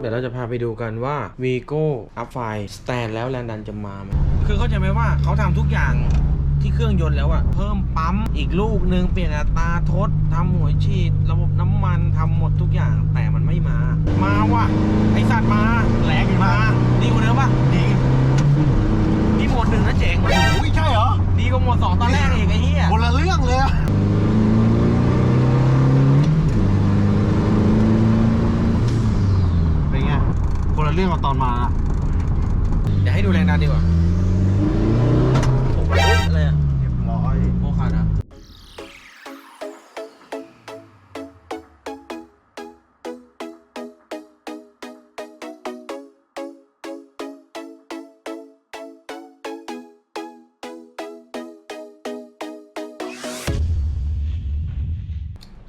เดี๋ยวเราจะพาไปดูกันว่า Vigo Up ไฟสแตนแล้วแรงดันจะมาไหมคือเข้าใจไหมว่าเขาทำทุกอย่างที่เครื่องยนต์แล้วอะเพิ่มปั๊มอีกลูกหนึ่งเปลี่ยนอัตราทดทำหัวฉีด ระบบน้ำมันทำหมดทุกอย่างแต่มันไม่มา มาว่ะไอสัตว์มาแหลกมาดีกว่าเดิมปะดีดีหมดหนึ่งนะเจ๋งอุ้ยใช่เหรอดีกว่าหมดสองตอนแรกอีกไอ้เหี้ย คนละเรื่องเลยอะเป็นไง คนละเรื่องกับ ตอนมา เดี๋ยวให้ดูแรงดันดีกว่าอะไรอะเรียบร้อยโบขาดอะ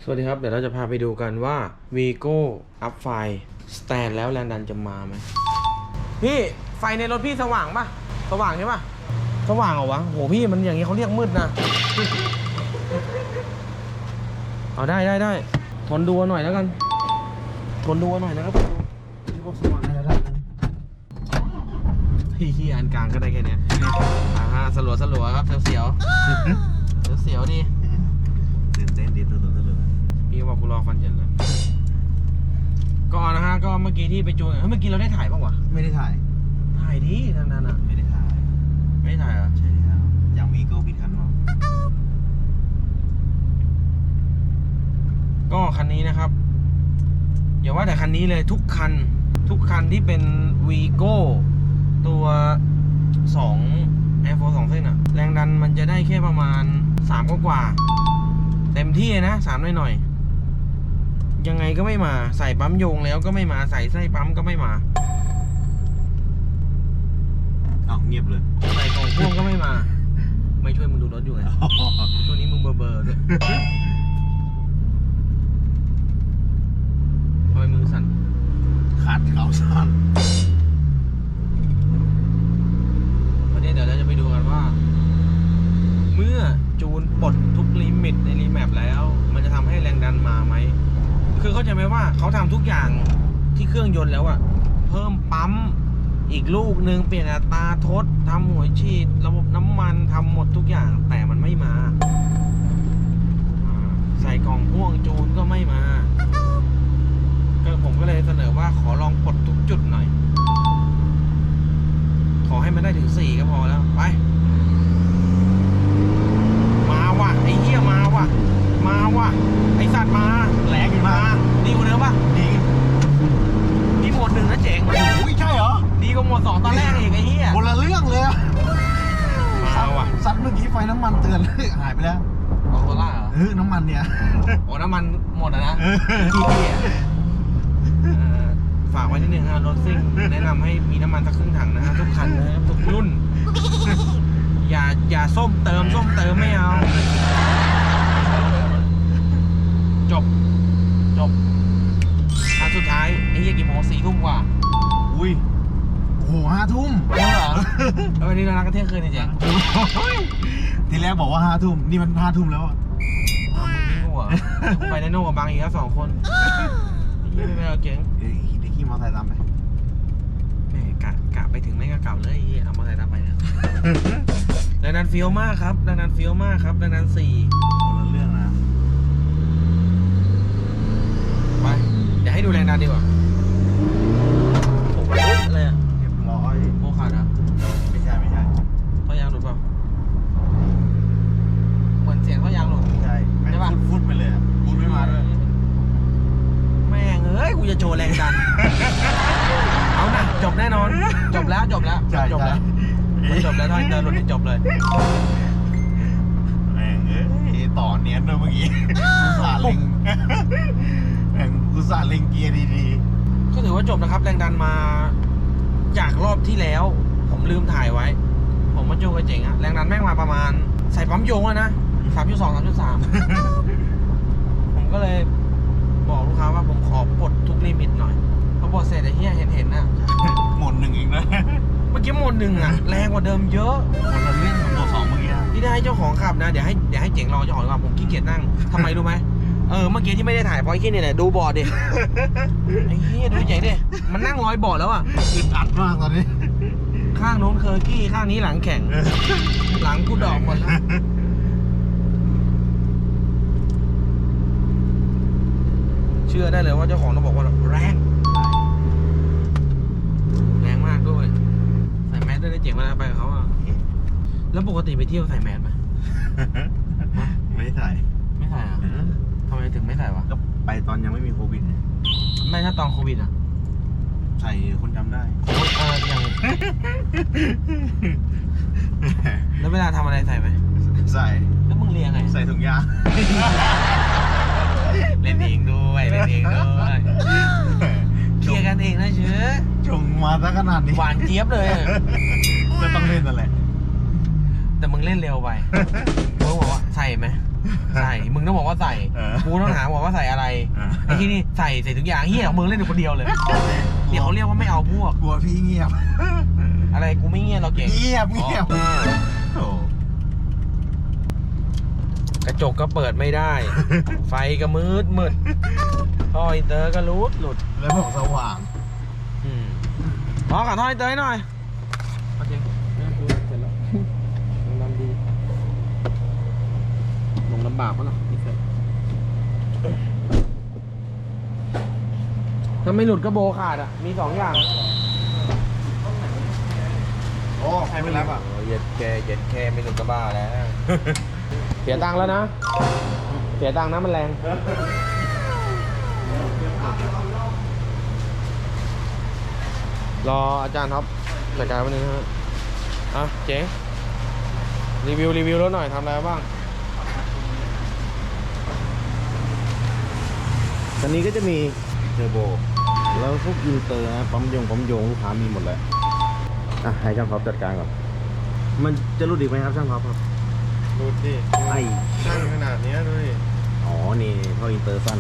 สวัสดีครับ เดี๋ยวเราจะพาไปดูกันว่า Vigo Up ไฟสแตนแล้วแรงดันจะมาไหม พี่ไฟในรถพี่สว่างปะสว่างใช่ปะสว่างเหรอวะโหพี่มันอย่างงี้เขาเรียกมืดนะเอาได้ได้ได้ทนดูหน่อยแล้วกัน ทนดูหน่อยนะครับที่พวกสว่างในระดับนั้นพี่ที่อันกลางก็ได้แค่เนี้ยอ่าฮะสลัวสลัวครับเสียวเสียวเสียวๆดีตื่นเต้นดีตื่นเต้นตื่นเต้นพี่บอกกูรอฟันเหยินเลย ก็นะฮะก็เมื่อกี้ที่ไปจูนเฮ้ยเมื่อกี้เราได้ถ่ายป่าวะไม่ได้ถ่ายถ่ายดีทางนั้นอะ ไม่ได้ถ่ายไม่ได้ถ่ายเหรอใช่แล้วยังมีโก้ผิดคันหรอก็คันนี้นะครับอย่าว่าแต่คันนี้เลยทุกคันทุกคันที่เป็น Vigo ตัว2 Air Force 2เส้นอะแรงดันมันจะได้แค่ประมาณ 3กว่ากว่าๆเต็มที่นะ 3 หน่อยหน่อยๆ ยังไงก็ไม่มา ใส่ปั๊มโยงแล้วก็ไม่มา ใส่ไส้ปั๊มก็ไม่มาอ้าวเงียบเลยใส่กล่องพ่วงก็ไม่มา ไม่ช่วยมึงดูรถอยู่ไงช่วงนี้มึงเบอร์เบอร์ๆด้วยทำไมมือสั่นขาดเขาสั้นวันนี้เดี๋ยวเราจะไปดูกันว่า เมื่อจูนปลดทุกลิมิตในรีแมปแล้ว มันจะทำให้แรงดันมาไหม คือ เข้าใจไหมว่าเขาทำทุกอย่างที่เครื่องยนต์แล้วอะเพิ่มปั๊มอีกลูกหนึ่งเปลี่ยนอัตราทดทำหัวฉีด ระบบน้ำมันทำหมดทุกอย่างแต่มันไม่มาอ่าใส่กล่องพ่วงจูนก็ไม่มาก็ผมก็เลยเสนอว่าขอลองปลดทุกจุดหน่อย ขอให้มันได้ถึงสี่ก็พอแล้วไป มาว่ะไอ้เหี้ยมาว่ะ มาว่ะไอ้สัตว์มาแหลกมา ดีกว่าเดิมปะ ดี ดีหมดห นึ่งนะเจ๋งอุ้ยใช่เหรอ ดีกว่าหมดสองตอนแรกอีกไอ้เหี้ยคนละเรื่องเลยอะมาว่ะซัดเมื่อกี้ไฟน้ำมันเตือนหายไปแล้วออกตัวล่าเหรอเออน้ำมันเนี่ยโอ้น้ำมันหมดอะนะเออที่เหี้ยเอ่อฝากไว้นิดนึงฮะรถซิ่งแนะนำให้มีน้ำมันสักครึ่งถังนะฮะทุกคันนะครับทุกรุ่น อย่าอย่าส้มเติมส้มเติมไม่เอา จบ จบอันสุดท้าย ไอ้เหี้ยกี่โมงสี่ทุ่มกว่า อุ้ยโอ้โหห้าทุ่มเออเหรอเออนี่เรานัดกันเที่ยงคืนนี่เจ๋งทีแรกบอกว่าห้าทุ่มนี่มันห้าทุ่มแล้วอะเอามึงนี่หัวไปในโน่กับบางอีกแล้วสองคนไอ้เหี้ยไม่เป็นไรหรอกเจ๋งเดี๋ยวเดี๋ยวขี่มอเตอร์ไซค์ตามไปแหม่กะกะไปถึงไม่ก็กลับเลยไอ้เหี้ยเอามาใส่ตามไปเนี่ยดังนั้นเฟี้ยวมากครับดังนั้นเฟี้ยวมากครับดังนั้นสี่คนละเรื่องนะ ไปเดี๋ยว ให้ดูแรงดันดีกว่าโอ้โหอะไรอะเรียบร้อยโบขาดอะไม่ใช่ไม่ใช่ท่อยางหลุดเปล่าเหมือนเสียงท่อยางหลุดไม่ใช่แม่งใช่ปะ ฟุดฟุดไปเลยอะฟุดไม่มาด้วยแม่งเอ้ยกูจะโชว์แรงดัน เอานะจบแน่นอน จบแล้วจบแล้วใช่จบใช่แล้วมันจบแล้วถ้าเดินหลุดนี่จบเลย แม่งเอ้ยต่อเนียนด้วยเมื่อกี้อุตส่าห์เล็งแม่ง อุตส่าห์เล็งเกียร์ดีก็ถือว่าจบนะครับ แรงดันมาจากรอบที่แล้ว ผมลืมถ่ายไว้ ผมมาโจกับเจ๋งอะแรงดันแม่งมาประมาณ ใส่ปั๊มโยงอะนะสามจุดสองสามจุดสาม ผมก็เลยบอกลูกค้าว่าผมขอปลดทุกลิมิตหน่อยพอปลดเสร็จไอ้เหี้ยเห็นเห็นๆนะๆ หมดหนึ่งอีกนะเมื่อกี้โหมดหนึ่งอะแรงกว่าเดิมเยอะคนละเรื่องกับตัวสองเมื่อกี้อะที่ได้ให้เจ้าของขับนะ เดี๋ยวให้เดี๋ยวให้เจ๋งรอเจ้าของดีกว่าผมขี้เกียจนั่งทำไมรู้ไหม เออเมื่อกี้ที่ไม่ได้ถ่ายเพราะไอ้ขี้นี่แหละดูบอร์ดดิ ไอ้เหี้ยดูใหญ่ดิมันนั่งร้อยบอร์ดแล้วอะ อึดอัดมากตอนนี้ข้างโน้นเคอร์กี้ข้างนี้หลังแข็งหลังกูดอกหมดแล้วเชื่อได้เลยว่าเจ้าของต้องบอกว่าแรง แรงมากด้วย ใส่แมสได้ได้เจ๋งมากนะไปกับเขาอะ แล้วปกติไปเที่ยวใส่แมสไหมไม่ใส่ไม่ใส่อะ ทำไมถึงไม่ใส่วะ ก็ไปตอนยังไม่มีโควิดไงไม่ถ้าตอนโควิดอะใส่คนจำได้ โอ๊ยเอออย่างแล้วเวลาทำอะไรใส่ไหมใส่แล้วมึงเรียงไง ใส่ถุงยางเล่นเองด้วยเล่นเองด้วยเคลียร์กันเองนะเชื้อชงมาซะขนาดนี้หวานเจี๊ยบเลยอะก็ต้องเล่นนั่นแหละแต่มึงเล่นเร็วไปมึงบอกว่าใส่ไหม ใส่มึงต้องบอกว่าใส่เออกูต้องถามบอกว่าใส่อะไรเออไอ้ที่นี่ใส่ใส่ทุกอย่างเฮียมึงเล่นอยู่คนเดียวเลยเดี๋ยวเขาเรียกว่าไม่เอาพวก กลัวพี่เงียบ อะไรกูไม่เงียบเราเก่งเงียบเงียบอ๋อโอ้กระจกก็เปิดไม่ได้ ไฟก็มืดมืดท่ออินเตอร์ก็รูดหลุดแล้วบอกสว่าง อืมพอกับท่ออินเตอร์ให้หน่อยโอเคแม่กูเสร็จแล้วลงน้ำดี ล งลำบากปะล่ะนี่เสร็จถ้าไม่หลุดก็โบขาดอะ มีสองอย่าง โอ้ใครไม่รับอะโเย็ดแค่เย็ดแค่ไม่หลุดก็บ้าแล้ว เสียตังค์แล้วนะ เสียตังค์นะมันแรง รออาจารย์ท็อปจัดการวันนึงนะฮะอะเจ๋งรีวิว รีวิวรถหน่อยทำอะไรบ้าง คันนี้ก็จะมีเทอร์โบ แล้วพวกอินเตอร์นะปั๊มยงปั๊มโยงลูกค้ามีหมดแล้วอะให้ช่างท็อปจัดการก่อน มันจะรู้ดีไหมครับช่างท็อปครับดูดิไอช่างขนาดเนี้ยดูดิอ๋อ นี่ท่ออินเตอร์สั้น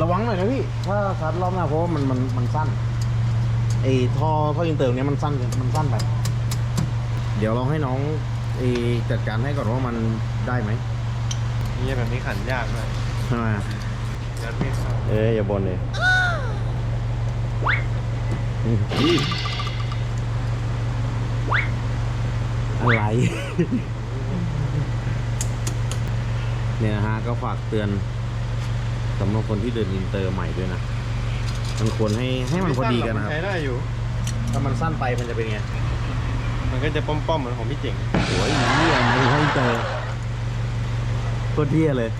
ระวังหน่อยนะพี่ ถ้าคัดรอบหน้าเพราะว่ามันมันมันสั้นไอ้ท่อท่ออินเตอร์เนี้ยมันสั้นเกินมันสั้นไป เดี๋ยวลองให้น้องไอ้จัดการให้ก่อนว่ามันได้ไหมนี่แบบนี้ขันยากเลยใช่ไหมยัดไม่ เข้าเอ้ยอย่าบ่นเลยอะไร เนี่ยนะฮะก็ฝากเตือนสำหรับคนที่เดินอินเตอร์ใหม่ด้วยนะ มันควรให้ให้มันพอดีกันนะครับ ใช้ได้อยู่ ถ้ามันสั้นไปมันจะเป็นไง มันก็จะป้อมๆเหมือนของพี่เจ๋งโอ้ยเหี้ยมันให้อินเตอร์โคตรเที่ยเลย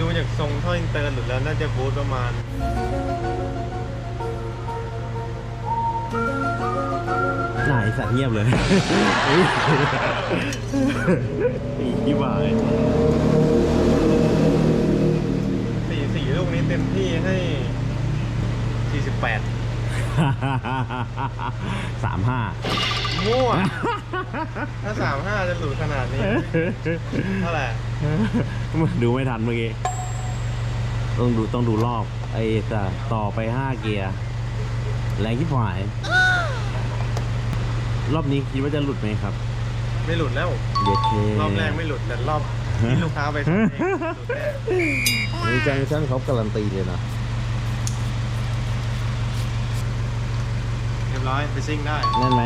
ดูจากทรงท่ออินเตอร์หลุดแล้วน่าจะบูทประมาณหน่ายสัตว์เงียบเลยอีกที่บ่ายสี่สี่ลูกนี้เต็มที่ให้48สามห้ามั่ว ถ้า35จะหลุดขนาดนี้ เท่าไหร่ดูไม่ทันเมื่อกี้ ต้องดูต้องดูรอบ ไอ้จะต่อไปห้าเกียร์แรงที่หาย รอบนี้คิดว่าจะหลุดไหมครับ ไม่หลุดแล้ว เด็ดเครอบแรกไม่หลุดแต่รอบที่ลูกค้าไปทำเองหลุดแน่นี่จังชั่นเขาการันตีเลยนะเรียบร้อยไปซิ่งได้แน่นไหม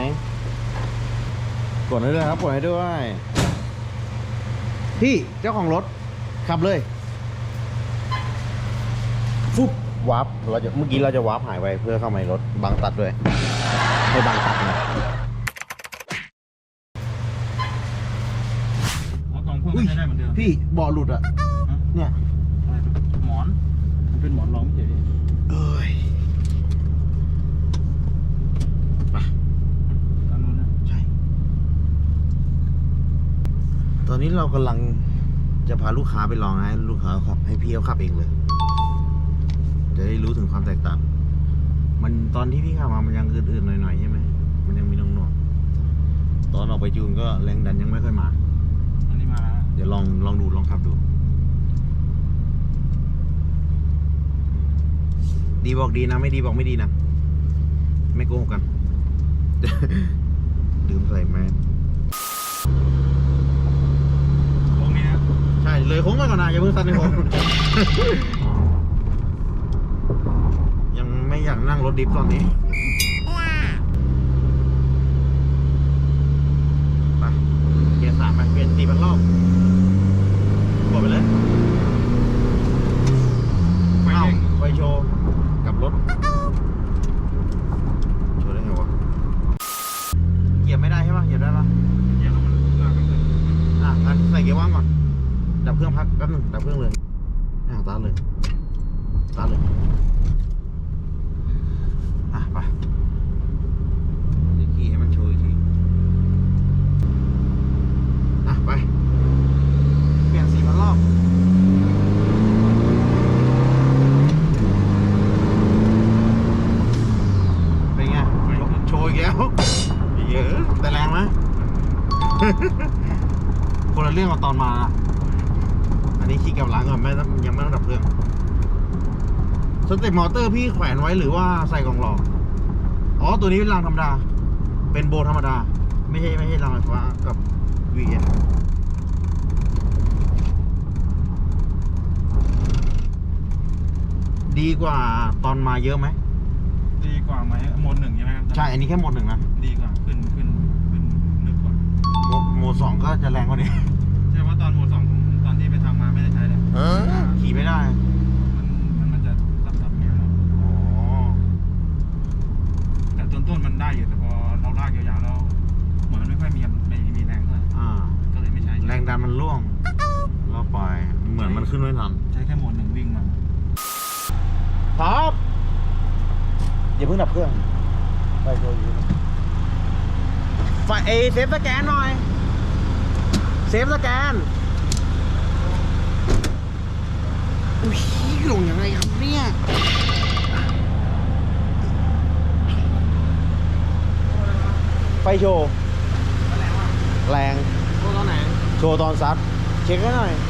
กดให้ด้วยครับกดให้ด้วย พี่เจ้าของรถ ขับเลย ฟุบวับเราจะเมื่อกี้เราจะวับหายไปเพื่อเข้ามาในรถบังตัดด้วยให้บังตัดนะเอากล่องพ่วงก็ใช้ได้เหมือนเดิมพี่เบาะหลุดอะเนี่ย อะไรหมอน มันเป็นหมอนรองเฉยเอ้ย ตอนนู้นนะใช่ ตอนนี้เรากำลัง จะพาลูกค้าไปลองให้ลูกค้าขับให้พี่เขาขับเองเลย จะได้รู้ถึงความแตกต่าง มันตอนที่พี่ขับมามันยังอื่นๆหน่อยๆใช่ไหมมันยังมีนงๆตอนออกไปจูนก็แรงดันยังไม่ค่อยมา อันนี้มาแล้วเดี๋ยวลองลองดูลองขับดู ดีบอกดีนะ ไม่ดีบอกไม่ดีนะ ไม่โกหกกัน ลืมใส่แมส ลงนี้นะ ใช่ เลยโค้งไปก่อนนะอย่าเพิ่งตัดในโค้งยังไม่อยากนั่งรถดิฟตอนนี้ไปเกียร์สามไปเปลี่ยนสี่พันรอบกดไปเลย ไฟ อ้าว เร่ง ไฟโชว์กลับรถ โชว์ได้ไงวะเหยียบไม่ได้ใช่ปะเหยียบได้ปะ เหยียบแล้วมันลากกันเลย อะงั้นใส่เกียร์ว่างก่อน ดับเครื่องพักแป๊บหนึงดับเครื่องเลยอะตาร์ทเลยตาร์ทเลยอะไปเดี๋ยวขี่ให้มันโชว์อีกทีอะไป เปลี่ยนสีพันรอบเป็นไงโชว์อีกแล้วเยอะแต่แรงไหมคนละเรื่องกับตอนมาอั นนี้ขี่กลับหลังก่อนไม่ต้องยังไม่ต้องดับเครื่องสเต็ปมอเตอร์พี่แขวนไว้หรือว่าใส่กล่องหลอกอ๋อตัวนี้เป็นรางธรรมดา เป็นโบธรรมดา ไม่ใช่ไม่ใช่รางไฟฟ้ากับ VN ดีกว่าตอนมาเยอะไหม ดีกว่าไหมโหมดหนึ่งใช่ไหมครับใช่ อันนี้แค่หมดหนึ่งนะ ดีกว่า ขึ้นขึ้นขึ้นนึกกว่าโหมดโหมดสองก็จะแรงกว่านี้ ใช่ว่าตอนโหมด ขี่ไม่ได้ มันมันมันจะตับตับเงี้ยครับอ๋อ แต่ต้นต้นๆมันได้อยู่แต่พอเราลากยาวๆแล้วเหมือนมันไม่ค่อยมีไม่มีแรงเท่าไหร่อ่า ก็เลยไม่ใช้แรงดันมันร่วงแล้วปล่อยเหมือนมันขึ้นไม่ทันใช้แค่โหมดหนึ่งวิ่งมาครับอย่าเพิ่งดับเครื่องไฟโชว์อยู่ไฟเอเซฟสแกนหน่อย เซฟสแกน อุ้ยลงยังไงครับเนี่ยไฟโชว์ แรง โชว์ตอนไหน โชว์ตอนซัด เช็คให้หน่อยโ